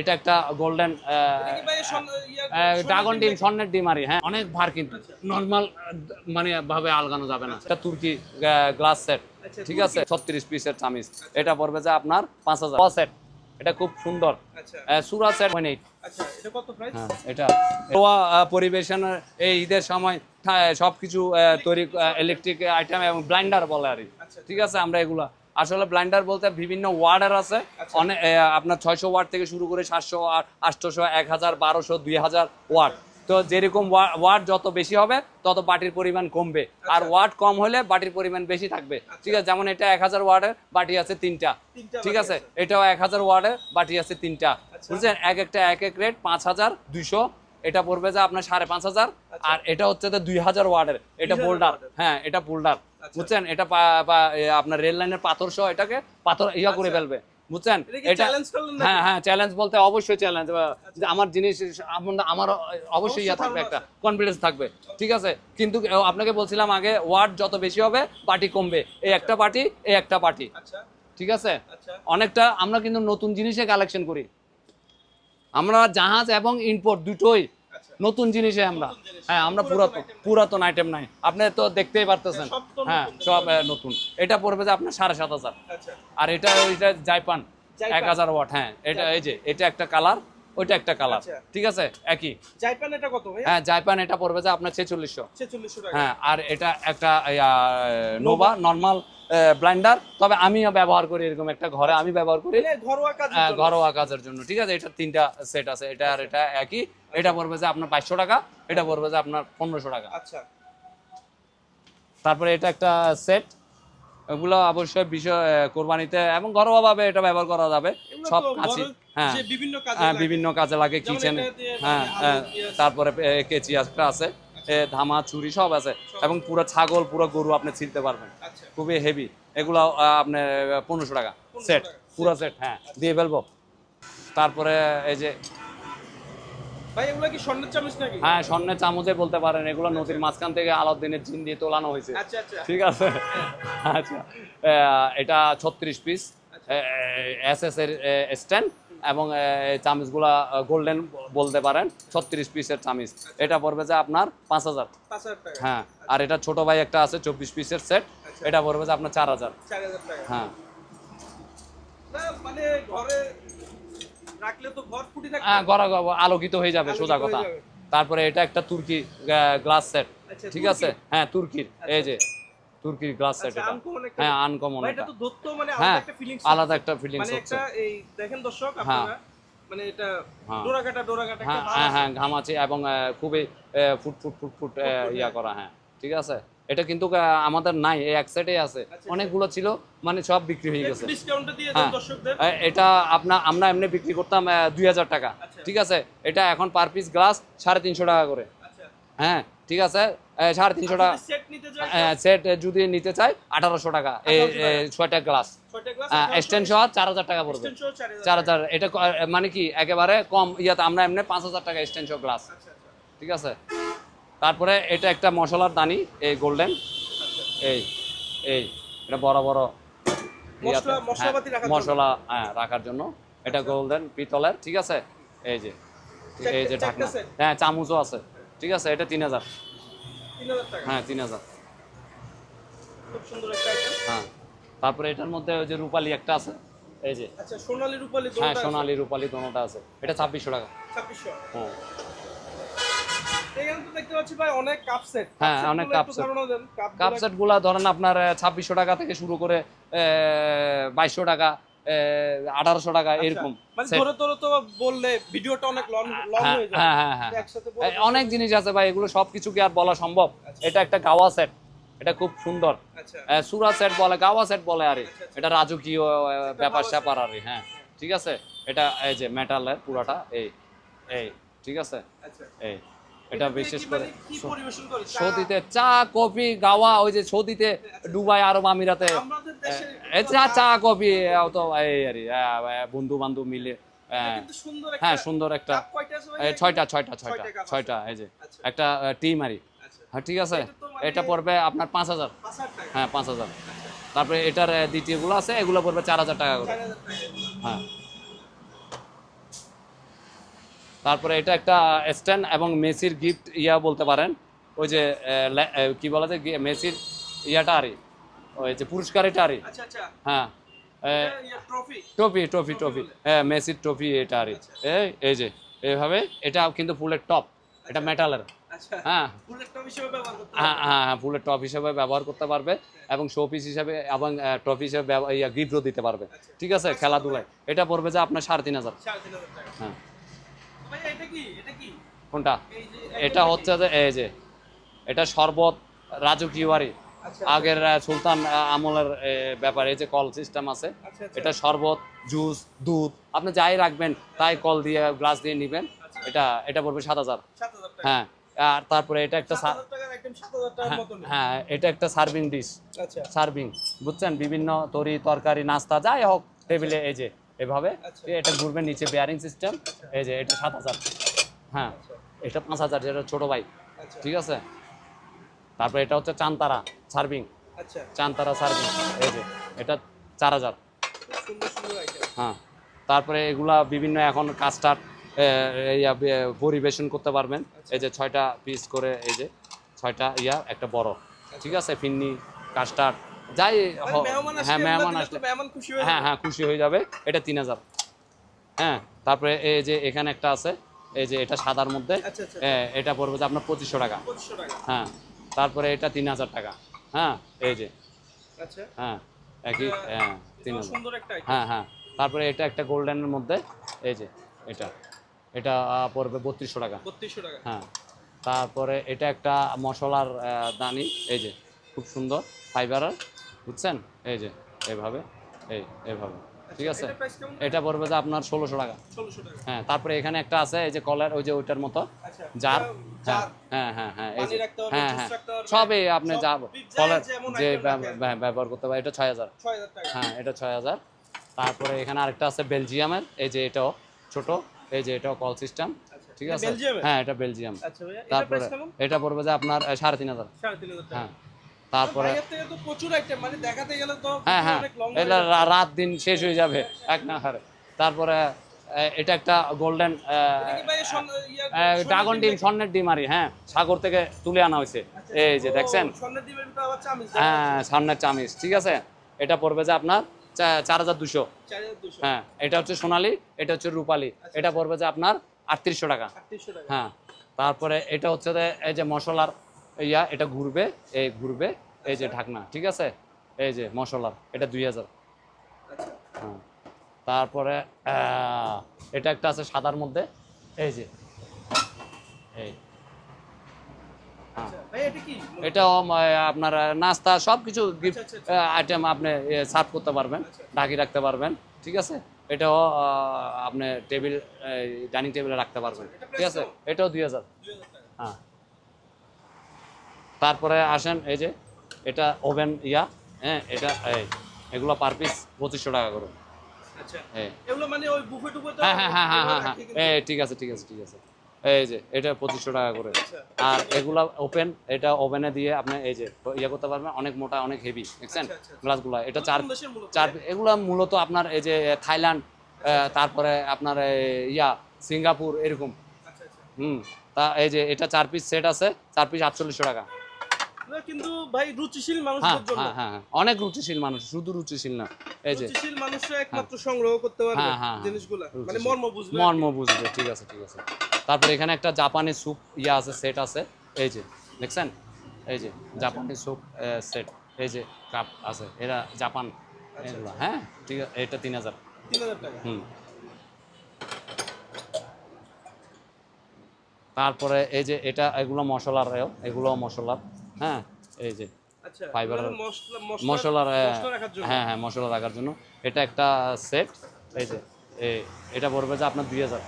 এটা একটা golden dragon ডিম স্বর্ণের ডিম আরি হ্যাঁ। অনেক ভার কিন্তু নর্মাল মানে ভাবে আলগানো যাবে না। এটা তুর্কি গ্লাস সেট আচ্ছা, ঠিক আছে? ছত্রিশ পিসের চামিচ। এটা পড়বে যে আপনার পাঁচ হাজার। সেট এটা খুব সুন্দর। আচ্ছা। সুরা সেট হয় আচ্ছা এটা হ্যাঁ গোয়া পরিবেশন এই ঈদের সময় সবকিছু তৈরি ইলেকট্রিক আইটেম এবং ব্লাইন্ডার বলে আর। আচ্ছা। ঠিক আছে? আমরা এগুলা আসলে ব্লাইন্ডার বলতে বিভিন্ন ওয়ার্ডের আছে। আচ্ছা। অনেক আপনার ছয়শো ওয়ার্ড থেকে শুরু করে সাতশো আটশোশো এক হাজার বারোশো দুই হাজার ওয়ার্ড। তো যেরকম ওয়া- ওয়ার্ড যত বেশি হবে তত বাটির পরিমাণ কমবে। আর ওয়ার্ড কম হলে বাটির পরিমাণ বেশি থাকবে। ঠিক আছে? যেমন এটা এক হাজার ওয়ার্ডের বাটি আছে তিনটা। ঠিক আছে। এটাও এক হাজার ওয়ার্ডের বাটি আছে তিনটা। আচ্ছা। বুঝছেন? এক একটা এক এক রেট পাঁচ হাজার দুইশো। এটা পড়বে যে আপনার সাড়ে পাঁচ হাজার আর এটা হচ্ছে যে দুই হাজার ওয়ার্ডের। এটা 2000 বোল্ডার। হ্যাঁ এটা বোল্ডার। আচ্ছা। বুঝছেন? এটা আপনার রেল লাইনের পাথর সহ এটাকে পাথর ইয়া করে আচ্ছা। ফেলবে। বুঝছেন? এটা? হ্যাঁ হ্যাঁ চ্যালেঞ্জ বলতে অবশ্যই চ্যালেঞ্জ আমার জিনিস আমার- আমার অবশ্যই ইয়া থাকবে একটা কনফিডেন্স থাকবে। ঠিক আছে? কিন্তু আপনাকে বলছিলাম আগে ওয়ার্ড যত বেশি হবে পার্টি কমবে। এই একটা পার্টি এই একটা পার্টি আচ্ছা। ঠিক আছে? আচ্ছা। অনেকটা আমরা কিন্তু নতুন জিনিসে কালেকশন করি। আমরা জাহাজ এবং ইনপোর্ট দুটোই আচ্ছা নতুন জিনিসে আমরা। হ্যাঁ আমরা পুরাতন পুরাতন আইটেম নাই। আপনি তো দেখতেই পারতেছেন। হ্যাঁ সব নতুন। এটা পড়বে যে আপনার সাড়ে সাত হাজার। আচ্ছা। আর এটা ওইটা জাইপান। এক হাজার ওয়াট হ্যাঁ এটা এই যে এটা একটা কালার ওইটা একটা কালার। আচ্ছা। ঠিক আছে? একই। জাইপান এটা কত ভাই হ্যাঁ জাইপান এটা পড়বে যে আপনার ছেচল্লিশশো। 4600 টাকা। হ্যাঁ আর এটা একটা নোভা। নর্মাল ব্লাইন্ডার তবে আমিও ব্যবহার করি এরকম একটা ঘরে আমি ব্যবহার করি মানে ঘরোয়া কাজের জন্য। ঠিক আছে এটা তিনটা সেট আছে এটা আর এটা একই। এটা পড়বে যে আপনার বাইশশো টাকা এটা পড়বে যে আপনার পনেরোশো টাকা। আচ্ছা। তারপরে এটা একটা সেট এগুলো অবশ্যই বিষয় কোরবানিতে এবং ঘরোয়াভাবে এটা ব্যবহার করা যাবে। সব কাছে হ্যাঁ। বিভিন্ন কাজে হ্যাঁ লাগে। বিভিন্ন কাজে লাগে কিচেনে হ্যাঁ মানে হ্যাঁ তারপরে কেচি একটা আছে ধামা চুরি সব আছে। এবং পুরো ছাগল পুরো গরু আপনি ছিলতে পারবেন। আচ্ছা। খুবই হেভি এগুলো আপনার পনেরোশো টাকা। সেট পুরো সেট হ্যাঁ দিয়ে ফেলব। তারপরে এই যে স্বর্ণের চামচ হ্যাঁ স্বর্ণের চামচে বলতে পারেন। এগুলো নদীর মাঝখান থেকে আলাউদ্দিনের জিন দিয়ে তোলানো হয়েছে। আচ্ছা আচ্ছা। ঠিক আছে? আচ্ছা। এটা ছত্রিশ পিস এস এস এর স্ট্যান্ড এবং চামিচগুলা গোল্ডেন বলতে পারেন ছত্রিশ পিসের চামিচ। এটা পড়বে যে আপনার পাঁচ হাজার। হ্যাঁ আর এটা ছোট ভাই একটা আছে চব্বিশ পিসের সেট এটা পড়বে যে আপনার চার হাজার। হ্যাঁ। মানে হ্যাঁ আলোকিত হয়ে যাবে সোজা কথা। তারপরে এটা একটা তুর্কি গ্লাস সেট আচ্ছা, ঠিক আছে? হ্যাঁ তুর্কির এই যে। তুর্কির গ্লাস সেট আচ্ছা একটা হ্যাঁ আনকমন এটা তো ধরতো মানে হ্যাঁ আলাদা একটা ফিলিংস আলাদা একটা ফিলিংস মানে একটা এই দেখেন দর্শক হ্যাঁ। আপনারা মানে এটা হ্যাঁ। ডোরা কাটা ডোরা হ্যাঁ হ্যাঁ আছে। হ্যাঁ ঘামাচি এবং খুবই ফুট ফুট ফুট ফুট ইয়া। করা হ্যাঁ ঠিক আছে? এটা কিন্তু আমাদের নাই এই এক সাইডে আছে। আচ্ছা। অনেকগুলো ছিল মানে সব বিক্রি হয়ে গেছে। এটা আপনার আমরা এমনি বিক্রি করতাম দুই হাজার টাকা আচ্ছা। ঠিক আছে? এটা এখন পার পিস গ্লাস সাড়ে তিনশো টাকা করে। আচ্ছা। হ্যাঁ ঠিক আছে? সাড়ে তিনশো টাকা। সেট সেট যদি নিতে চাই আঠারোশো টাকা। এই 1800 টাকা। এই ছয়টা গ্লাস ছয়টা সহ চার হাজার টাকা পড়বে। চার হাজার এটা মানে কি একেবারে কম ইয়াতে আমরা এমনি পাঁচ হাজার টাকা এক্সটেন্ড সহ গ্লাস আচ্ছা আচ্ছা। ঠিক আছে? তারপরে এটা একটা মশলার দানি এই গোল্ডেন এই এই এটা বড় বড় মশলা- হ্যাঁ, রাখার জন্য। মশলা হ্যাঁ রাখার জন্য। এটা গোল্ডেন পিতলের ঠিক আছে? এই যে এই যে ঢাকনা। হ্যাঁ চামচও আছে। ঠিক আছে? এটা তিন হাজার। 3000 টাকা হ্যাঁ তিন হাজার। হ্যাঁ তারপরে এটার মধ্যে ওই যে রূপালি একটা আছে এই যে। আচ্ছা সোনালী রূপালী হ্যাঁ সোনালি রূপালি দোনোটা আছে। এটা ছাব্বিশশো টাকা। 2600 হ্যাঁ। কাপ হ্যাঁ, কাপ সেটগুলা ধরেন আপনার ছাব্বিশশো টাকা থেকে শুরু করে বাইশশো টাকা আঠারোশো টাকা এরকম বললে ভিডিওটা অনেক জিনিস আছে ভাই এগুলো সবকিছু কি আর বলা সম্ভব। আচ্ছা। এটা একটা গাওয়া সেট এটা খুব সুন্দর। আচ্ছা। সুরা সেট বলে গাওয়া সেট বলে আরে। আচ্ছা, আচ্ছা। এটা রাজকীয় ব্যাপার স্যাপার আরে হ্যাঁ। ঠিক আছে? এটা এই যে মেটালের পুরাটা এই এই ঠিক আছে? আচ্ছা। এই এটা বিশেষ করে? সৌদিতে চা কফি গাওয়া ওই যে সৌদিতে দুবাই আরব আমিরাতে চা চা কফি তো এই আর বন্ধু বান্ধব মিলে একটা হ্যাঁ সুন্দর একটা ছয়টা ছয়টা ছয়টা ছয়টা এই যে আচ্ছা। একটা টিম আরি আচ্ছা। হ্যাঁ ঠিক আছে মানে- এটা পড়বে আপনার পাঁচ হাজার। হ্যাঁ পাঁচ হাজার। তারপরে এটার দ্বিতীয়গুলো আছে এগুলো পড়বে চার হাজার টাকা করে। হ্যাঁ। তারপরে এটা একটা স্ট্যান্ড এবং মেসির গিফট ইয়া বলতে পারেন। ওই যে কি বলা যায় মেসির ইয়াটা আরে ওই যে পুরস্কার এটা আরে। আচ্ছা আচ্ছা। হ্যাঁ এ, ট্রফি। ট্রফি ট্রফি ট্রফি হ্যাঁ মেসির ট্রফি এটা আরে। এই এই যে এইভাবে। এটা কিন্তু ফুলের টপ এটা মেটালের। আচ্ছা। হ্যাঁ। ফুলের টপ হিসেবে ব্যবহার করতে হ্যাঁ হ্যাঁ হ্যাঁ ফুলের টপ হিসেবে ব্যবহার করতে পারবে এবং শো পিস হিসেবে এবং ট্রফি হিসেবে ইয়া গিফটও দিতে পারবে। ঠিক আছে? খেলাধুলায়। এটা পড়বে যে আপনার সাড়ে তিন হাজার। হ্যাঁ এটা এটা কোনটা? এটা হচ্ছে যে এই যে এটা শরবত রাজকীয়বাড়ি আচ্ছা আগের সুলতান আমলের ব্যাপারে যে কল সিস্টেম আছে আচ্ছা আচ্ছা। এটা শরবত জুস দুধ আপনি যাই রাখবেন তাই কল দিয়ে গ্লাস দিয়ে নেবেন। এটা এটা পড়বে সাত হাজার। সাত হ্যাঁ আর তারপরে এটা একটা হ্যাঁ, হ্যাঁ এটা একটা সার্ভিং ডিশ আচ্ছা। সার্ভিং বুঝছেন? বিভিন্ন তরি তরকারি নাস্তা যাই হোক টেবিলে এই যে এভাবে। আচ্ছা। এটা ঘুরবে নিচে বেয়ারিং সিস্টেম এই যে এটা সাত হাজার। হ্যাঁ এটা পাঁচ হাজার যেটা ছোটো আচ্ছা। ঠিক আছে? তারপরে এটা হচ্ছে চানতারা সার্ভিং আচ্ছা। চানতারা সার্ভিং এই যে এটা চার হাজার। হ্যাঁ তারপরে এগুলা বিভিন্ন এখন কাস্টার ইয়া পরিবেশন করতে পারবেন। এই যে ছয়টা পিস করে এই যে ছয়টা ইয়া একটা বড়। ঠিক আছে? ফিন্নি কাস্টার্ড যাই হ্যাঁ মেহমান আসলে হয়ে হ্যাঁ হ্যাঁ খুশি হয়ে যাবে। এটা তিন হাজার। হ্যাঁ তারপরে এই যে এখানে একটা আছে এই যে এটা সাদার মধ্যে আচ্ছা আচ্ছা এটা পড়বে যে আপনার পঁচিশশো টাকা। হ্যাঁ তারপরে এটা তিন হাজার টাকা। হ্যাঁ এই যে। আচ্ছা। হ্যাঁ একই হ্যাঁ তিন হাজার। হ্যাঁ হ্যাঁ তারপরে এটা একটা গোল্ডেনের মধ্যে এই যে এটা। এটা পড়বে বত্রিশশো টাকা। বত্রিশশো টাকা। হ্যাঁ তারপরে এটা একটা মশলার দানি এই যে খুব সুন্দর ফাইবারের বুঝছেন? এই যে এভাবে এই এভাবে। ঠিক আছে? এটা পড়বে যে আপনার ষোলোশো টাকা। হ্যাঁ তারপরে এখানে একটা আছে এই যে কলার ওই যে ওইটার মতো। আচ্ছা জার। হ্যাঁ হ্যাঁ হ্যাঁ হ্যাঁ এই যে। হ্যাঁ হ্যাঁ। সবই আপনি যা কলার যে ব্যবহার করতে পারে এটা ছয় হাজার। হ্যাঁ এটা ছয় হাজার। তারপরে এখানে আরেকটা আছে বেলজিয়ামের এই যে এটাও ছোট এই যে এটাও কল সিস্টেম আচ্ছা ঠিক আছে? হ্যাঁ এটা বেলজিয়াম। আচ্ছা তারপরে এটা পড়বে যে আপনার সাড়ে তিন হাজার। হ্যাঁ। তারপরে মানে হ্যাঁ হ্যাঁ এটা রাত দিন শেষ হয়ে যাবে এক না হারে তারপরে এটা একটা গোল্ডেন ড্রাগন ডিম স্বর্ণের ডিম আরি হ্যাঁ সাগর থেকে তুলে আনা হয়েছে। এই যে দেখছেন? স্বর্ণের হ্যাঁ সামনের চামিচ ঠিক আছে? এটা পড়বে যে আপনার চার হাজার দুশো। হ্যাঁ এটা হচ্ছে সোনালি এটা হচ্ছে রূপালি। এটা পড়বে যে আপনার আটত্রিশশো টাকা। আটত্রিশশো টাকা। হ্যাঁ তারপরে এটা হচ্ছে যে এই যে মশলার ইয়া এটা ঘুরবে এই ঘুরবে এই যে ঢাকনা ঠিক আছে? এই যে মশলার এটা দুই হাজার। আচ্ছা হ্যাঁ। তারপরে এটা একটা আছে সাদার মধ্যে এই যে। এই। হ্যাঁ। আচ্ছা এটা আপনার নাস্তা সব কিছু গিফট আচ্ছা, আচ্ছা, আইটেম আপনি সার্ভ করতে পারবেন ঢাকি রাখতে পারবেন ঠিক আছে? এটাও আপনি টেবিল ডাইনিং টেবিলে রাখতে পারবেন ঠিক আছে? এটাও দুই হাজার। দুই হ্যাঁ। তারপরে আসেন এই যে এটা ওভেন ইয়া হ্যাঁ এটা এই এগুলো পার পিস পঁচিশশো টাকা করে। আচ্ছা মানে হ্যাঁ হ্যাঁ হ্যাঁ হ্যাঁ হ্যাঁ হ্যাঁ। এই ঠিক আছে ঠিক আছে ঠিক আছে। এই যে এটা পঁচিশশো টাকা করে। আচ্ছা। আর এগুলা ওপেন এটা ওভেনে দিয়ে আপনি এই যে ইয়ে করতে পারবেন অনেক মোটা অনেক হেভি দেখছেন? আচ্ছা। গ্লাসগুলো এটা চার? চার এগুলা মূলত আপনার এই যে থাইল্যান্ড তারপরে আপনার ইয়া সিঙ্গাপুর এরকম। হুম তা এই যে এটা চার পিস সেট আছে চার পিস আটচল্লিশশো টাকা। না, কিন্তু ভাই রুচিশীল হ্যাঁ মানুষদের জন্য। অনেক রুচিশীল মানুষ শুধু রুচিশীল না এই যে। রুচিশীল মানুষরা একমাত্র সংগ্রহ করতে পারবে। জিনিসগুলো। মানে মর্ম বুঝবে মর্ম বুঝবে ঠিক আছে ঠিক আছে। তারপরে এখানে একটা জাপানি স্যুপ ইয়া আছে সেট আছে। এই যে দেখছেন? এই যে জাপানি স্যুপ সেট। এই যে কাপ আছে এরা জাপান। এগুলো হ্যাঁ ঠিক আছে এটা তিন হাজার। তিন হাজার টাকা। হুম। তারপরে এই যে এটা এগুলো মশলার এগুলো মশলার। হ্যাঁ এই যে আচ্ছা এর- মশলা মশলা মশলার হ্যাঁ হ্যাঁ মশলা রাখার জন্য। এটা একটা সেট এই যে এটা পড়বে যে আপনার দুই হাজার।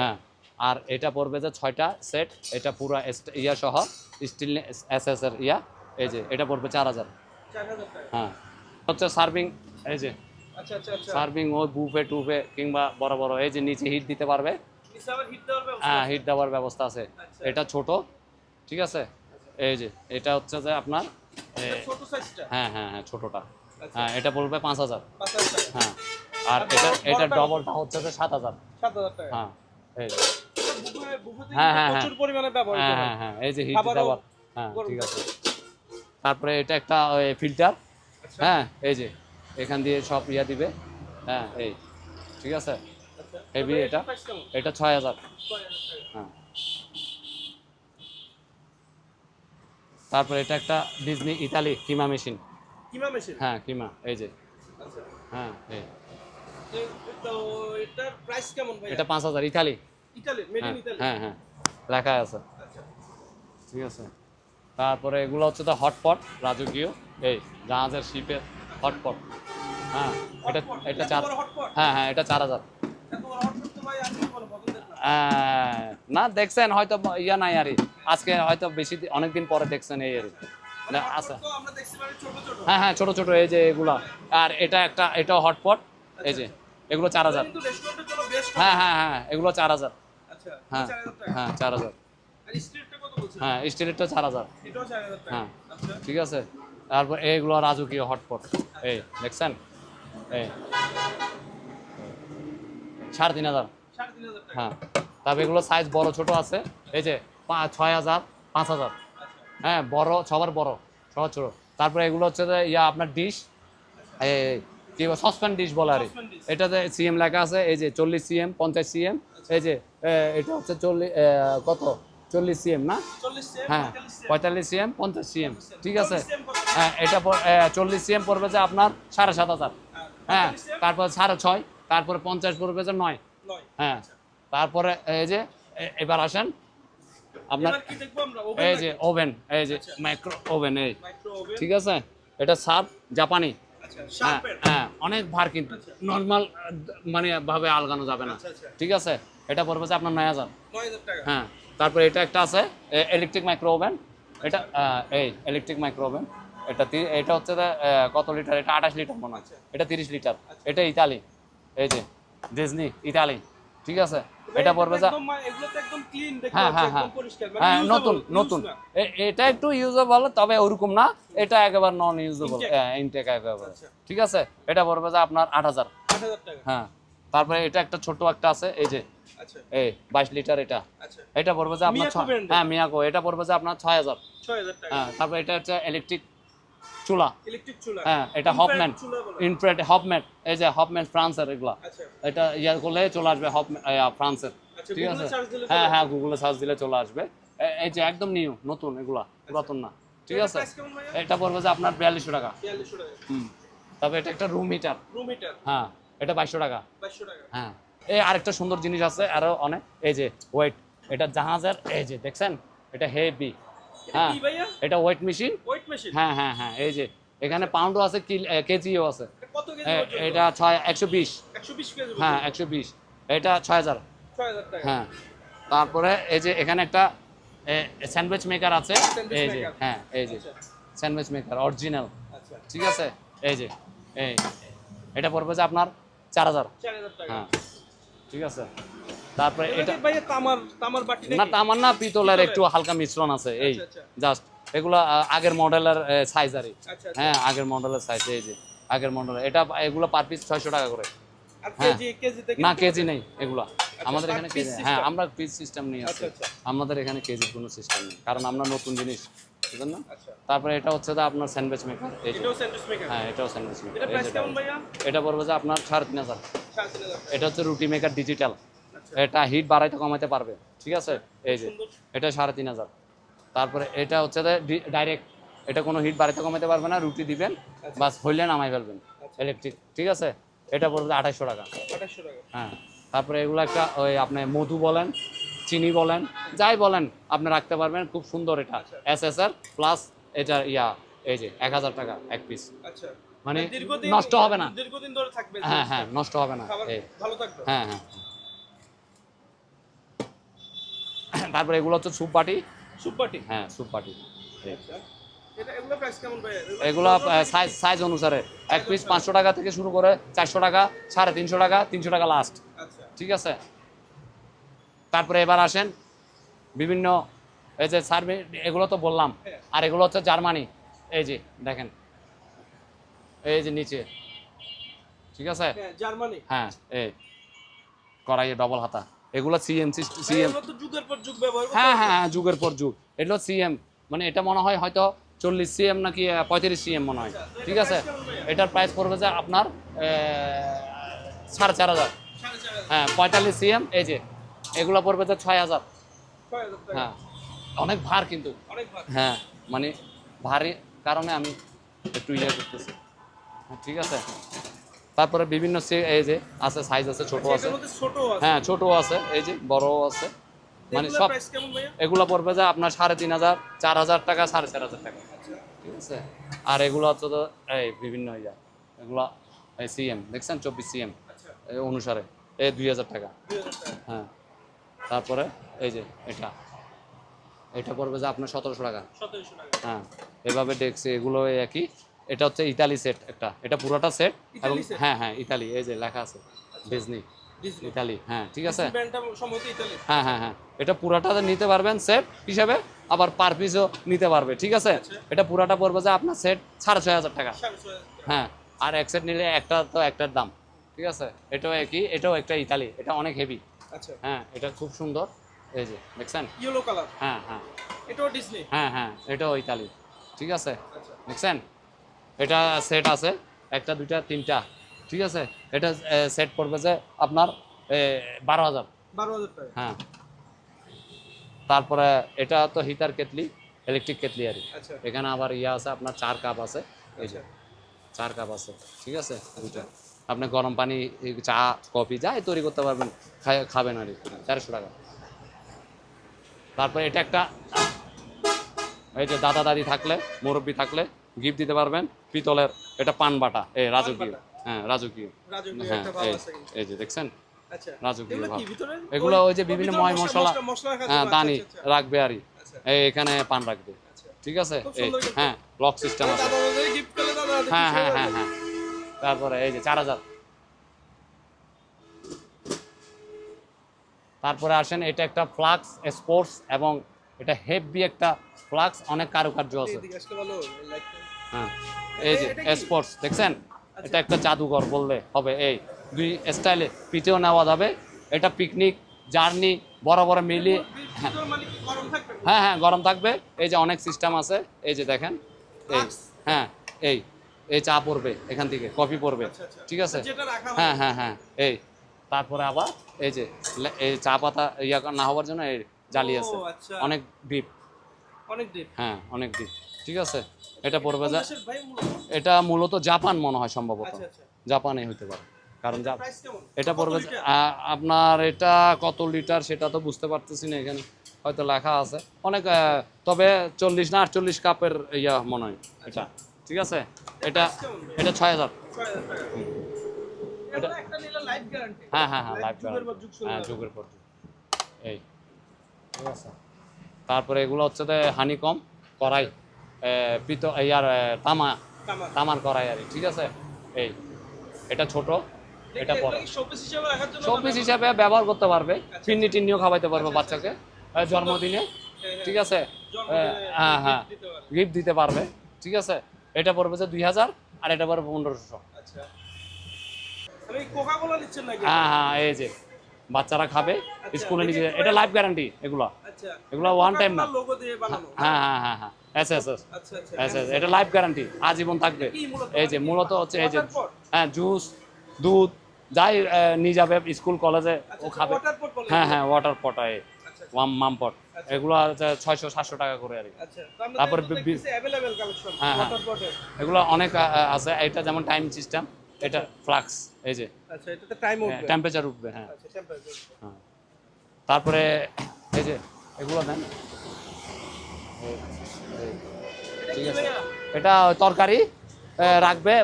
হ্যাঁ আর এটা পড়বে যে ছয়টা সেট এটা পুরো ইয়া সহ স্টিল এস এস এর ইয়া এই যে এটা পড়বে চার হাজার। হ্যাঁ হচ্ছে সার্ভিং এই যে আচ্ছা আচ্ছা আচ্ছা। সার্ভিং ওই বুফে টুফে কিংবা বড় বড় এই যে নিচে হিট দিতে পারবে। হ্যাঁ হিট দেওয়ার ব্যবস্থা আছে। আচ্ছা। এটা ছোট ঠিক আছে? এই যে এটা হচ্ছে যে আপনার হ্যাঁ হ্যাঁ হ্যাঁ ছোটটা। আচ্ছা। হ্যাঁ এটা পড়বে পাঁচ হাজার। হ্যাঁ আর আর এটা এটা ডবলটা হচ্ছে যে সাত হাজার। হ্যাঁ এই যে। হ্যাঁ, হ্যাঁ, ব্যবহার হ্যাঁ। হ্যাঁ। হ্যাঁ এই যে হিট খাবারও হ্যাঁ ঠিক আছে। তারপরে এটা একটা ফিল্টার আচ্ছা। হ্যাঁ এই যে এখান দিয়ে সব ইয়া দিবে। হ্যাঁ এই ঠিক আছে? আচ্ছা। হেভি এটা। এটা ছয় হাজার। হ্যাঁ। তারপরে এটা একটা ডিজনি ইতালি কিমা মেশিন। কিমা মেশিন? হ্যাঁ কিমা এই যে। আচ্ছা। হ্যাঁ এই। তো- তো এটার প্রাইস কেমন ভাই এটা পাঁচ হাজার Italy Italy made in Italy হ্যাঁ হ্যাঁ লেখা আছে। আচ্ছা। ঠিক আছে। তারপরে এগুলো হচ্ছে তো হটপট রাজকীয়। এই জাহাজের শিপের হটপট। হ্যাঁ এটা এটা চার হ্যাঁ হ্যাঁ এটা চার হাজার। না, দেখছেন, হয়তো ইয়া নাই আরই আজকে হয়তো বেশি অনেকদিন পরে দেখছেন এই আরই মানে আচ্ছা। হ্যাঁ হ্যাঁ ছোট ছোট এই যে এগুলা। আর এটা একটা এটাও হটপট। এই যে, এগুলো চার হাজার। বেস্ট হ্যাঁ হ্যাঁ হ্যাঁ এগুলো চার হাজার। হ্যাঁ হ্যাঁ চার হাজার। আর হ্যাঁ স্টিলেরটা চার হাজার। এটাও 4000 টাকা হ্যাঁ। ঠিক আছে। তারপর এইগুলো রাজকীয় হটপট। এই, দেখছেন? এই। সাড়ে তিন হাজার। 3500 টাকা হ্যাঁ তারপর এগুলো সাইজ বড় ছোট আছে। এই যে ছয় হাজার পাঁচ হাজার। আচ্ছা। হ্যাঁ বড় সবার বড় সবার ছোট। তারপরে এগুলো হচ্ছে যে ইয়া আপনার ডিশ এই কি সসপ্যান ডিশ বলে আর এটাতে সিএম লেখা আছে এই যে চল্লিশ সিএম পঞ্চাশ সিএম এই যে এটা হচ্ছে চল্লিশ কত? চল্লিশ সিএম না? হ্যাঁ 45 সেম পঁয়তাল্লিশ সিএম পঞ্চাশ সিএম ঠিক আছে? 40 সেম কত? হ্যাঁ এটা চল্লিশ সিএম পড়বে যে আপনার সাড়ে সাত হাজার। হ্যাঁ 45 সেম? তারপর সাড়ে ছয় তারপরে পঞ্চাশ পড়বে যে নয়। হ্যাঁ তারপরে এই যে এবার আসেন। আপনার এই যে ওভেন এই যে মাইক্রো ওভেন এই। ঠিক আছে? এটা সার্ফ জাপানি। আচ্ছা হ্যাঁ হ্যাঁ অনেক ভার কিন্তু। নর্মাল মানে ভাবে আলগানো যাবে না। আচ্ছা আচ্ছা। ঠিক আছে? এটা পড়বে আপনার নয় হাজার। হ্যাঁ তারপরে এটা একটা আছে ইলেকট্রিক মাইক্রো ওভেন এটা এই ইলেকট্রিক মাইক্রো ওভেন এটা এটা হচ্ছে কত লিটার? এটা আঠাশ লিটার মনে হয়। এটা তিরিশ লিটার। এটা ইতালি। এই যে ডিজনি ইতালি ঠিক আছে? এটা পড়বে যা হ্যাঁ, হ্যাঁ, হ্যাঁ। মানে হ্যাঁ নতুন নতুন। এটা একটু ইউজেবল তবে ওরকম না এটা একেবারে নন ইউজেবল ইনটেক একেবারে। আচ্ছা। ঠিক আছে? এটা পড়বে যে আপনার আট হাজার। হ্যাঁ তারপরে এটা একটা ছোট একটা আছে এই যে আচ্ছা। এই বাইশ লিটার এটা। আচ্ছা। এটা পড়বে যে আপনার হ্যাঁ মিয়াকো এটা পড়বে যে আপনার ছয় হাজার। হ্যাঁ তারপরে এটা হচ্ছে ইলেকট্রিক চুলা। হ্যাঁ এটা হপম্যান। বলে। হপম্যান। এই যে হপম্যান ফ্রান্সের এগুলা। আচ্ছা। এটা ইয়া করলে চলে আসবে হপ ফ্রান্সের। আচ্ছা ঠিক আছে? হ্যাঁ হ্যাঁ গুগলে সার্চ দিলে চলে আসবে। এই যে একদম নিউ নতুন এগুলা পুরাতন না। ঠিক আছে? এটা পড়বে যে আপনার বিয়াল্লিশশো টাকা। হুম। তারপরে এটা একটা রুম হিটার রুম হিটার হ্যাঁ এটা বাইশশো টাকা। 2200 টাকা। হ্যাঁ। এই আরেকটা সুন্দর জিনিস আছে আরও অনেক। এই যে ওয়েট এটা জাহাজের এই যে দেখছেন? এটা হেভি হ্যাঁ। এটা ওয়েট মেশিন হ্যাঁ হ্যাঁ হ্যাঁ এই যে এখানে পাউন্ডও আছে কিল- কেজিও আছে। এটা ছয় একশো বিশ। হ্যাঁ একশো বিশ। এটা ছয় হাজার। হ্যাঁ। তারপরে এই যে এখানে একটা স্যান্ডউইচ মেকার আছে। এই যে হ্যাঁ এই যে আচ্ছা। স্যান্ডউইচ মেকার অরিজিনাল আচ্ছা। ঠিক আছে? এই যে এই এটা পড়বে যে আপনার চার হাজার। হ্যাঁ। ঠিক আছে? তারপরে এটা তামার তামার বাটি না তামার না পিতলের একটু হালকা মিশ্রণ আছে এই আচ্ছা, আচ্ছা। জাস্ট এগুলা আগের মডেলের সাইজ আর। আচ্ছা আচ্ছা। হ্যাঁ আগের মডেলের সাইজ এই যে আগের মডেল এটা এগুলো পার পিস ছয়শো টাকা করে। হ্যাঁ। না কেজি নেই এগুলা। আমাদের এখানে কেজি হ্যাঁ আমরা পিস সিস্টেম নিয়ে আছি। আচ্ছা, আচ্ছা। আমাদের এখানে কেজির কোনো সিস্টেম নেই কারণ আমরা নতুন জিনিস বুঝলেন না? আচ্ছা। তারপরে এটা হচ্ছে যে আপনার স্যান্ডউইচ মেকার এই এটাও স্যান্ডউইচ মেকার হ্যাঁ এটাও স্যান্ডউইচ মেকার এটা পড়বে যে আপনার সাড়ে তিন হাজার। 3500 টাকা এটা হচ্ছে রুটি মেকার ডিজিটাল আচ্ছা এটা হিট বাড়াইতে কমাইতে পারবে। ঠিক আছে? এই যে এটা সাড়ে তিন হাজার। তারপরে এটা হচ্ছে যে ডাইরেক্ট এটা কোনো হিট বাড়াইতে কমাইতে পারবে না রুটি দিবেন বাস হইলে নামাই ফেলবেন। আচ্ছা। ইলেকট্রিক ঠিক আছে? এটা পড়বে আঠাশশো টাকা। 2800 টাকা। হ্যাঁ। তারপরে এগুলো একটা ওই আপনি মধু বলেন চিনি বলেন যাই বলেন আপনি রাখতে পারবেন। খুব সুন্দর এটা। এস এস আর প্লাস এটা ইয়া এই যে এক হাজার টাকা এক পিস আচ্ছা। মানে নষ্ট হবে না। দীর্ঘদিন ধরে থাকবে হ্যাঁ হ্যাঁ নষ্ট হবে না। ভালো থাকবে। হ্যাঁ হ্যাঁ। তারপরে এগুলো হচ্ছে স্যুপ বাটি। সুপ বাটি? হ্যাঁ স্যুপ বাটি। আচ্ছা। এগুলো সাইজ সাইজ অনুসারে। এক পিস পাঁচশো টাকা থেকে শুরু করে চারশো টাকা সাড়ে তিনশো টাকা তিনশো টাকা লাস্ট আচ্ছা। ঠিক আছে? তারপরে এবার আসেন বিভিন্ন এই যে সার্ভে এগুলো তো বললাম। হ্যাঁ। আর এগুলো হচ্ছে জার্মানি। এই যে দেখেন। এই যে নিচে। ঠিক আছে? হ্যাঁ জার্মানি। হ্যাঁ এই। কড়াইয়ে ডবল হাতা। এগুলো সিএম সিএম যুগের পর যুগ ব্যবহার হ্যাঁ হ্যাঁ হ্যাঁ যুগের পর যুগ। এগুলো সিএম মানে এটা মনে হয় হয়তো চল্লিশ সিএম নাকি পঁয়ত্রিশ সিএম মনে হয়। ঠিক আছে? এটার প্রাইস পড়বে যে আপনার সাড়ে চার হাজার। হ্যাঁ পঁয়তাল্লিশ সিএম এই যে। এগুলো পড়বে যে ছয় হাজার। হ্যাঁ অনেক ভার কিন্তু। হ্যাঁ মানে ভারী কারণে আমি একটু ইয়ে করতেছি। ঠিক আছে? তারপরে বিভিন্ন সে- এই যে আছে সাইজ আছে ছোট আছে। হ্যাঁ ছোট আছে এই যে বড়ও আছে। মানে সব? এগুলো পড়বে যে আপনার সাড়ে তিন হাজার চার হাজার টাকা সাড়ে চার হাজার টাকা। ঠিক আছে? আর এগুলো হচ্ছে তো এই বিভিন্ন ইয়া এগুলো সিএম দেখছেন? চব্বিশ সিএম আচ্ছা, অনুসারে এই দুই হাজার টাকা। হ্যাঁ। তারপরে এই যে এটা। এটা পড়বে যে আপনার সতেরোশো টাকা। সতেরোশো টাকা। হ্যাঁ এভাবে দেখছি এগুলো একই। এটা হচ্ছে ইতালি সেট একটা। এটা পুরোটা সেট এবং হ্যাঁ হ্যাঁ ইতালি এই যে লেখা আছে ডিজনি। ইতালি হ্যাঁ ঠিক আছে। হ্যাঁ হ্যাঁ হ্যাঁ এটা পুরাটা নিতে পারবেন সেট হিসাবে আবার পার পিসও নিতে পারবে ঠিক আছে? এটা পুরাটা পড়বে যে আপনার সেট সাড়ে ছয় হাজার টাকা। হ্যাঁ আর এক সেট নিলে একটা তো একটার দাম ঠিক আছে? এটাও একই এটাও একটা ইতালি এটা অনেক হেভি আচ্ছা, হ্যাঁ এটা খুব সুন্দর এই যে দেখছেন? ইয়েলো কালার হ্যাঁ হ্যাঁ। এটাও হ্যাঁ হ্যাঁ এটাও ইতালি ঠিক আছে? আচ্ছা। দেখছেন? এটা সেট আছে একটা দুইটা তিনটা ঠিক আছে? এটা সেট পড়বে যে আপনার বারো হাজার। বারো হাজার টাকা। হ্যাঁ। তারপরে এটা তো হিটার কেটলি ইলেকট্রিক কেটলি আর কি। আচ্ছা। এখানে আবার ইয়ে আছে আপনার চার কাপ আছে। এই যে আচ্ছা চার কাপ আছে ঠিক আছে? দুইটা। আপনি গরম পানি চা কফি যাই তৈরি করতে পারবেন খাবেন আর কি চারশো টাকা। তারপরে এটা একটা এই যে দাদা দাদি থাকলে মুরব্বী থাকলে গিফট দিতে পারবেন। পিতলের এটা পান বাটা এই রাজকীয়। হ্যাঁ রাজকীয়। হ্যাঁ এই এই যে দেখছেন? আচ্ছা রাজকীয় এগুলো ওই যে বিভিন্ন ময় মশলা হ্যাঁ দানি আচ্ছা, আচ্ছা, রাখবে আর এই এখানে পান রাখবে। ঠিক আছে। হ্যাঁ লক সিস্টেম আছে। হ্যাঁ হ্যাঁ হ্যাঁ হ্যাঁ। তারপরে এই যে চার হাজার। তারপরে আসেন এটা একটা ফ্লাক্স স্পোর্টস এবং এটা হেভি একটা ফ্লাক্স অনেক কারুকার্য আছে। হ্যাঁ এই যে স্পোর্টস দেখছেন এটা একটা জাদুঘর বললে হবে এই দুই স্টাইলে পিঠেও নেওয়া যাবে এটা পিকনিক জার্নি বড় বড় মিলি হ্যাঁ ভিতরে মানে? হ্যাঁ হ্যাঁ গরম থাকবে এই যে অনেক সিস্টেম আছে এই যে দেখেন এই হ্যাঁ এই এই চা পড়বে এখান থেকে কফি পড়বে আচ্ছা, আচ্ছা। ঠিক আছে হয়। হ্যাঁ হ্যাঁ এই তারপরে আবার এই যে এই চা পাতা ইয়া না হওয়ার জন্য এই জালি আছে আচ্ছা। অনেক ডিপ অনেক deep। হ্যাঁ অনেক ডিপ ঠিক আছে এটা পড়বে যা? এটা মূলত জাপান মনে হয় সম্ভবত। আচ্ছা, আচ্ছা। জাপানে হইতে পারে। কারণ? এটা পড়বে আপনার এটা কত লিটার সেটা তো বুঝতে পারতেছি না এখানে। হয়তো লেখা আছে। অনেক তবে চল্লিশ না আটচল্লিশ কাপের ইয়া মনে হয় এটা। ঠিক আছে? এটা? এটা ছয় হাজার। হ্যাঁ হ্যাঁ হ্যাঁ লাইফ হ্যাঁ যুগের পর এই। ঠিক আছে। তারপরে এগুলো হচ্ছে যে হানিকম কড়াই। এ, পিত ইয়ার তামা তামার। কড়াই আর ঠিক আছে? এই এটা ছোট এটা বড়। শোপিস হিসাবে ব্যবহার করতে পারবে আচ্ছা, পিন্নি টিন্নিও খাওয়াইতে পারবে বাচ্চাকে জন্মদিনে হ্যাঁ, হ্যাঁ। ঠিক আছে? হ্যাঁ হ্যাঁ। গিফট দিতে পারবে ঠিক আছে? এটা পড়বে যে দুই হাজার আর এটা পড়বে পনেরোশো। আচ্ছা। হ্যাঁ হ্যাঁ এই যে বাচ্চারা খাবে আচ্ছা, স্কুলে নিয়ে এটা লাইফ গ্যারান্টি এগুলো। আচ্ছা। এগুলো one time না। বানানো। হ্যাঁ হ্যাঁ হ্যাঁ হ্যাঁ। এস এস এস আচ্ছা, আচ্ছা। এস এস এটা লাইফ গ্যারান্টি আজীবন থাকবে। এই যে মূলত হচ্ছে এই যে হ্যাঁ জুস দুধ যাই নিয়ে যাবে স্কুল কলেজে আচ্ছা, ও খাবে। water pot বলে হ্যাঁ হ্যাঁ ওয়াটার আচ্ছা, ওয়াম মামপট আচ্ছা। এগুলো ছয়শো সাতশো টাকা করে আর কি। আচ্ছা। তারপর হ্যাঁ, হ্যাঁ। এগুলো অনেক আছে। এটা যেমন টাইম সিস্টেম এটা ফ্লাক্স এই যে। আচ্ছা, উঠবে। টেম্পারেচার উঠবে হ্যাঁ। আচ্ছা, হ্যাঁ। তারপরে এই যে এগুলো দেন। এটা ঠিক আছে। এটা তরকারি রাখবে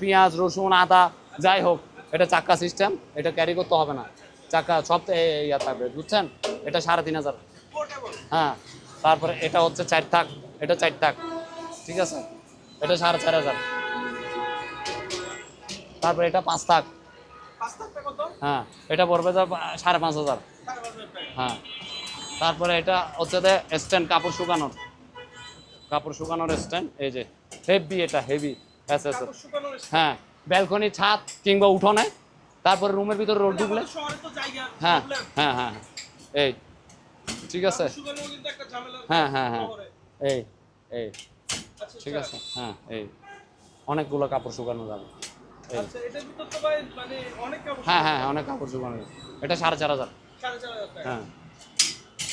পেঁয়াজ রসুন আদা যাই হোক এটা চাক্কা সিস্টেম এটা ক্যারি করতে হবে না চাকা সব ইয়া থাকবে বুঝছেন এটা সাড়ে তিন হাজার হ্যাঁ তারপরে এটা হচ্ছে চার থাক এটা চার থাক ঠিক আছে এটা সাড়ে চার হাজার তারপরে এটা পাঁচ থাক? হ্যাঁ এটা পড়বে তো সাড়ে পাঁচ হাজার। হ্যাঁ তারপরে এটা হচ্ছে যে স্ট্যান্ড কাপড় শুকানোর। কাপড় শুকানোর স্ট্যান্ড এই যে হেভি এটা হেভি এস এস হ্যাঁ ব্যালকনি ছাদ কিংবা উঠোনে তারপরে রুমের ভিতরে রোড ঢুকলে। হ্যাঁ হ্যাঁ হ্যাঁ হ্যাঁ। এই ঠিক আছে। হ্যাঁ, হ্যাঁ, হ্যাঁ। এই এই আচ্ছা, ঠিক। আছে হ্যাঁ এই অনেকগুলো কাপড় শুকানো যাবে আচ্ছা মানে হ্যাঁ হ্যাঁ অনেক কাপড় শুকানো যাবে। এটা সাড়ে চার হাজার। হ্যাঁ।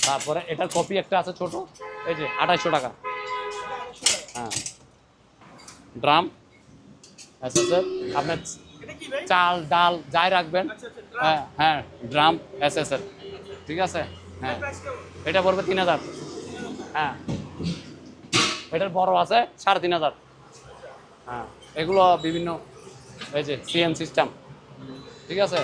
তারপরে এটার কপি একটা আছে ছোট এই যে আঠাইশশো টাকা। হ্যাঁ। ড্রাম আচ্ছা স্যার আপনার চাল ডাল যাই রাখবেন। আচ্ছা আচ্ছা হ্যাঁ হ্যাঁ ড্রাম এস এর ঠিক আছে? হ্যাঁ। এটা পড়বে তিন হাজার। হ্যাঁ। এটার বড় আছে সাড়ে তিন হাজার। হ্যাঁ এগুলো বিভিন্ন এই যে সিএম সিস্টেম ঠিক আছে?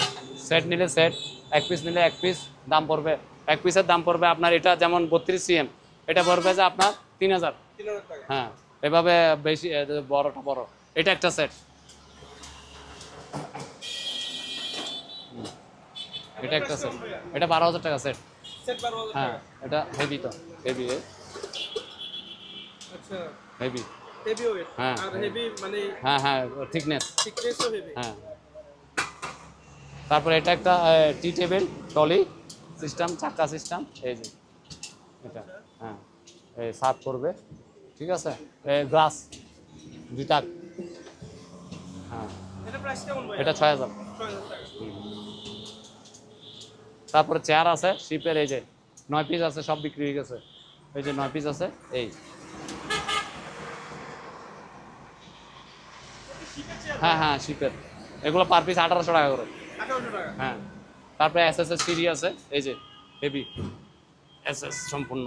সেট নিলে সেট এক পিস নিলে এক পিস দাম পড়বে এক পিসের দাম পড়বে আপনার এটা যেমন বত্রিশ সিএম এটা পড়বে যে আপনার তিন হাজার। হ্যাঁ এভাবে বেশি বড়টা বড় এটা একটা সেট। এটা একটা সেট। এটা বারো হাজার টাকা সেট। হ্যাঁ এটা হেভি তো হেভি আচ্ছা। হেভি হ্যাঁ, মানে হ্যাঁ হ্যাঁ থিকনেস হেভি হ্যাঁ। তারপরে এটা একটা টি টেবিল টলি সিস্টেম চাক্কা সিস্টেম এই যে এটা হ্যাঁ এই সার্ভ করবে ঠিক আছে? এই গ্লাস দুই তাক হ্যাঁ। এটা ছয় হাজার। টাকা। তারপরে চেয়ার আছে শিপের এই যে নয় পিস আছে সব বিক্রি হয়ে গেছে। এই যে নয় পিস আছে এই। হ্যাঁ হ্যাঁ শিপের এগুলো পার পিস আঠারোশো টাকা করে। হ্যাঁ। তারপরে এস এস এস সিডি আছে। এই যে হেভি এস এস সম্পূর্ণ।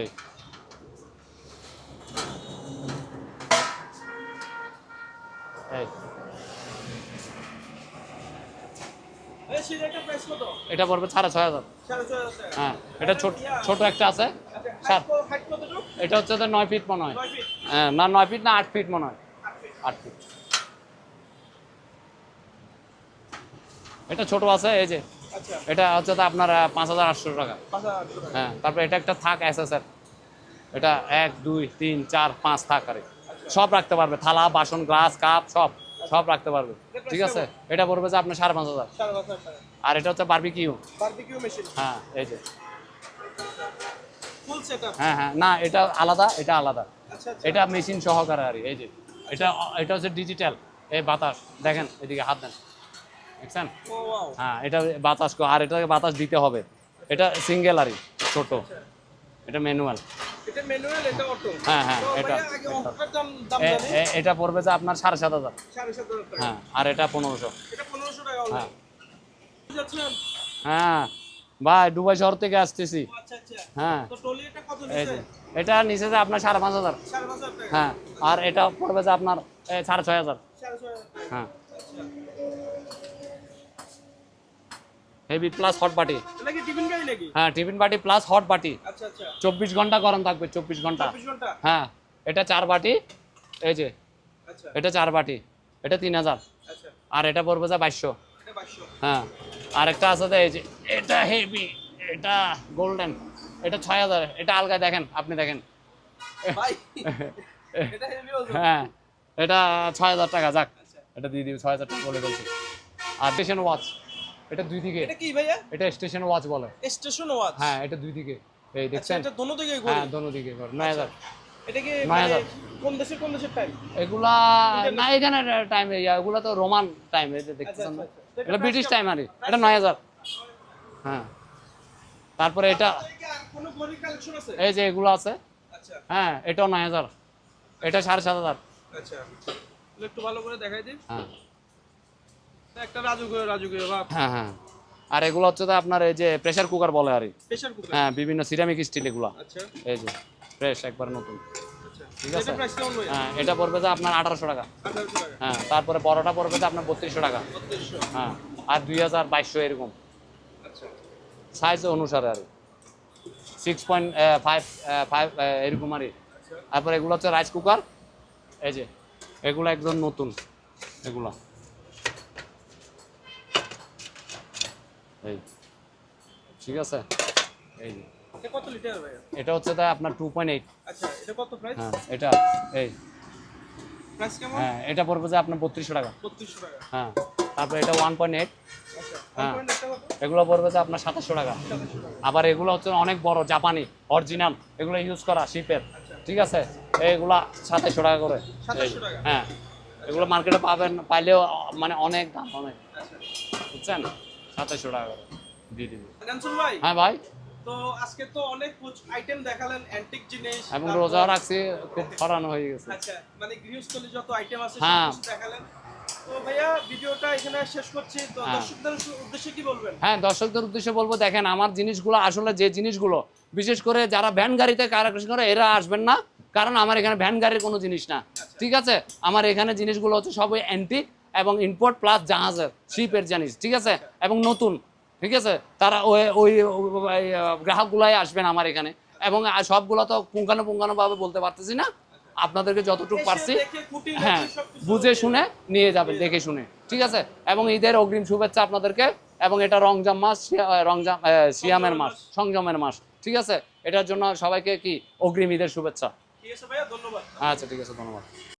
এই। এটা পড়বে সাড়ে ছয় হাজার। টাকা হ্যাঁ। এটা ছোট ছোট একটা আছে। আচ্ছা এটা হচ্ছে নয় ফিট মনে হয়। হ্যাঁ না নয় ফিট না আট ফিট মনে হয়। আট ফিট আট ফিট এটা ছোট আছে এই যে। আচ্ছা। এটা হচ্ছে তো আপনার পাঁচ হাজার আটশো টাকা। হ্যাঁ তারপরে এটা একটা থাক আছে স্যার এটা এক দুই তিন চার পাঁচ থাক আরে। সব রাখতে পারবে। থালা বাসন গ্লাস কাপ সব সব রাখতে পারবে। ঠিক আছে? এটা পড়বে যে আপনার সাড়ে পাঁচ হাজার। আর এটা হচ্ছে বারবিকিউ হ্যাঁ এই যে। হ্যাঁ হ্যাঁ না এটা আলাদা এটা আলাদা। আচ্ছা আচ্ছা। এটা মেশিন সহকারে আর এই যে। এটা এটা হচ্ছে ডিজিটাল এই বাতাস দেখেন এদিকে হাত দেন। দেখছেন হ্যাঁ এটা বাতাস আর এটাকে বাতাস দিতে হবে। এটা সিঙ্গেল আরই ছোট। এটা ম্যানুয়াল। হ্যাঁ, হ্যাঁ, এটা, এটা পড়বে যে আপনার সাড়ে সাত হাজার। হ্যাঁ আর এটা পনেরোশো। হ্যাঁ। হ্যাঁ। ভাই দুবাই শহর থেকে আসতেছি। আচ্ছা আচ্ছা। হ্যাঁ। এটা নিচে যে আপনার সাড়ে পাঁচ হাজার। হ্যাঁ আর এটা পড়বে যে আপনার সাড়ে ছয় হাজার। হ্যাঁ। আচ্ছা। হেভি প্লাস হট বাটি হ্যাঁ টিফিন বাটি প্লাস হট বাটি চব্বিশ ঘণ্টা গরম থাকবে চব্বিশ ঘণ্টা। হ্যাঁ এটা চার বাটি এই যে। আচ্ছা। এটা চার বাটি এটা তিন হাজার। আচ্ছা। আর এটা পড়বে যে বাইশশো। হ্যাঁ আর একটা আছে এই যে এটা হেভি এটা গোল্ডেন এটা ছয় হাজার। এটা আলগা দেখেন আপনি দেখেন। হ্যাঁ এটা ছয় হাজার টাকা যাক। আচ্ছা। এটা দিয়ে দিবি ছয় হাজার টাকা বলে বলছি। আর স্টেশন ওয়াচ এটা দুই দিকে। এটা কি ভাইয়া? এটা স্টেশন ওয়াচ বলে। স্টেশন ওয়াচ হ্যাঁ এটা দুই দিকে। এই আচ্ছা দেখছেন? এটা দোনো দিকে ঘুরে হ্যাঁ দোনো দিকে নয় হাজার। এটা কি মানে। কোন দেশের কোন দেশের টাইম এগুলা না এখানে টাইম এগুলা তো রোমান টাইম এই যে আচ্ছা, আচ্ছা। এটা ব্রিটিশ টাইম আর। এটা নয় হাজার। হ্যাঁ। তারপরে এটা কোনো ঘড়ির কালেকশন আছে? এই যে এগুলো আছে। আচ্ছা। হ্যাঁ এটাও নয় হাজার। এটা সাড়ে সাত হাজার। আচ্ছা। একটু ভালো করে দেখাই দিন হ্যাঁ। একটা রাজুকে রাজুকে হ্যাঁ হ্যাঁ। আর এগুলো হচ্ছে তো আপনার এই যে প্রেসার কুকার বলে আর হ্যাঁ বিভিন্ন সিরামিক স্টিল এগুলো। আচ্ছা। এই যে ফ্রেশ একবার নতুন। আচ্ছা। ঠিক আছে? হ্যাঁ এটা পড়বে যে আপনার আঠারোশো টাকা। হ্যাঁ তারপরে বড়টা পড়বে যে আপনার বত্রিশশো টাকা। হ্যাঁ আর দুই হাজার বাইশশো এরকম। আচ্ছা। সাইজ অনুসারে আর সিক্স পয়েন্ট ফাইভ ফাইভ এরকম আর আচ্ছা। তারপর এগুলো হচ্ছে রাইস কুকার এই যে এগুলো একদম নতুন। এগুলো। এই ঠিক আছে? এই এটা কত লিটার ভাই এটা হচ্ছে তাই আপনার টু পয়েন্ট এইট আচ্ছা এটা কত প্রাইস হ্যাঁ এটা এই। প্রাইস কেমন? হ্যাঁ এটা পড়বে যে আপনার বত্রিশশো টাকা। বত্রিশশো টাকা। হ্যাঁ তারপর এটা ওয়ান পয়েন্ট এইট আচ্ছা হ্যাঁ। 1.8 এগুলো পড়বে যে আপনার সাতাশশো টাকা। আবার এগুলো হচ্ছে অনেক বড় জাপানি অরিজিনাল এগুলো ইউজ করা শিপের ঠিক আছে? এইগুলা সাতাশশো টাকা করে। 2700 টাকা? হ্যাঁ এগুলো মার্কেটে পাবেন পাইলেও মানে অনেক দাম অনেক। আচ্ছা। বুঝছেন? সাতাশশো টাকা করে। দিয়ে দিবি ভাই হ্যাঁ ভাই। তো আজকে তো অনেক আইটেম দেখালেন অ্যান্টিক জিনিস এবং রোজা রাখছি খুব ফরানো হয়ে গেছে। আচ্ছা মানে গৃহস্থলী যত আইটেম আছে হ্যাঁ। সব দেখালেন। তো ভাইয়া ভিডিওটা এখানে শেষ করছি। তো হ্যাঁ। দর্শকদের উদ্দেশ্যে কি বলবেন? হ্যাঁ দর্শকদের উদ্দেশ্যে বলব দেখেন আমার জিনিসগুলো আসলে যে জিনিসগুলো বিশেষ করে যারা ভ্যান গাড়িতে কারাকৃষ্ণ করে এরা আসবেন না কারণ আমার এখানে ভ্যান গাড়ির কোনো জিনিস না। ঠিক আছে? আমার এখানে জিনিসগুলো হচ্ছে সবই অ্যান্টিক এবং ইম্পোর্ট প্লাস জাহাজের শিপের জিনিস ঠিক আছে? এবং নতুন ঠিক আছে? তারা ওই ওই গ্রাহকগুলাই আসবেন আমার এখানে। এবং সবগুলো তো পুঙ্খানুপুঙ্খানুভাবে বলতে পারতেছি না। আপনাদেরকে যতটুকু পারছি হ্যাঁ বুঝে শুনে নিয়ে যাবেন দেখে শুনে ঠিক আছে? এবং ঈদের অগ্রিম শুভেচ্ছা আপনাদেরকে এবং এটা রমজান মাস রমজান আহ, সিয়ামের মাস সংযমের মাস ঠিক আছে? এটার জন্য সবাইকে কি অগ্রিম ঈদের শুভেচ্ছা? আচ্ছা ঠিক আছে ধন্যবাদ।